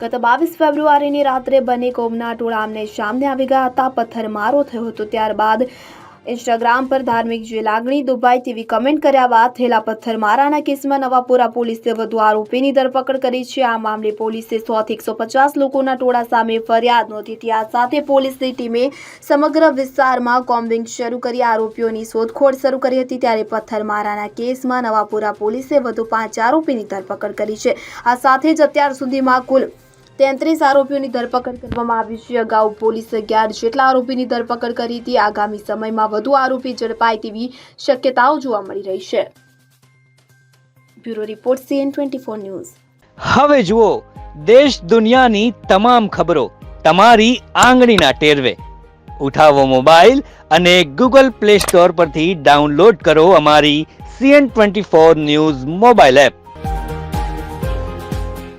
ગત બાવીસ ફેબ્રુઆરીની રાત્રે બંને કોમના ટોળા આમને સામને આવી ગયા હતા. પથ્થરમારો થયો હતો. ત્યારબાદ ઇન્સ્ટાગ્રામ પર ધાર્મિક જે લાગણી દુભાઈ તેવી કમેન્ટ કર્યા બાદ થયેલા પથ્થરમારાના કેસમાં નવાપુરા પોલીસે વધુ આરોપીની ધરપકડ કરી છે. આ મામલે પોલીસે સો થી એકસો પચાસ લોકોના ટોળા સામે ફરિયાદ નોંધી આ સાથે પોલીસની ટીમે સમગ્ર વિસ્તારમાં કોમ્બિંગ શરૂ કરી આરોપીઓની શોધખોળ શરૂ કરી હતી. ત્યારે પથ્થરમારાના કેસમાં નવાપુરા પોલીસે વધુ પાંચ આરોપીની ધરપકડ કરી છે. આ સાથે જ અત્યાર સુધીમાં કુલ તેત્રીસ આરોપીઓની ધરપકડ કરવામાં આવી છે. અગાઉ પોલીસે અગિયાર જેટલા આરોપીની ધરપકડ કરી હતી. આગામી સમયમાં વધુ આરોપી ઝડપાય તેવી શક્યતાઓ જોવા મળી રહી છે. Bureau report CN twenty four news. હવે જુઓ, દેશ દુનિયાની તમામ ખબરો તમારી આંગળીના ટેરવે. ઉઠાવો મોબાઈલ અને ગૂગલ પ્લે સ્ટોર પરથી ડાઉનલોડ કરો અમારી CN twenty four news mobile app.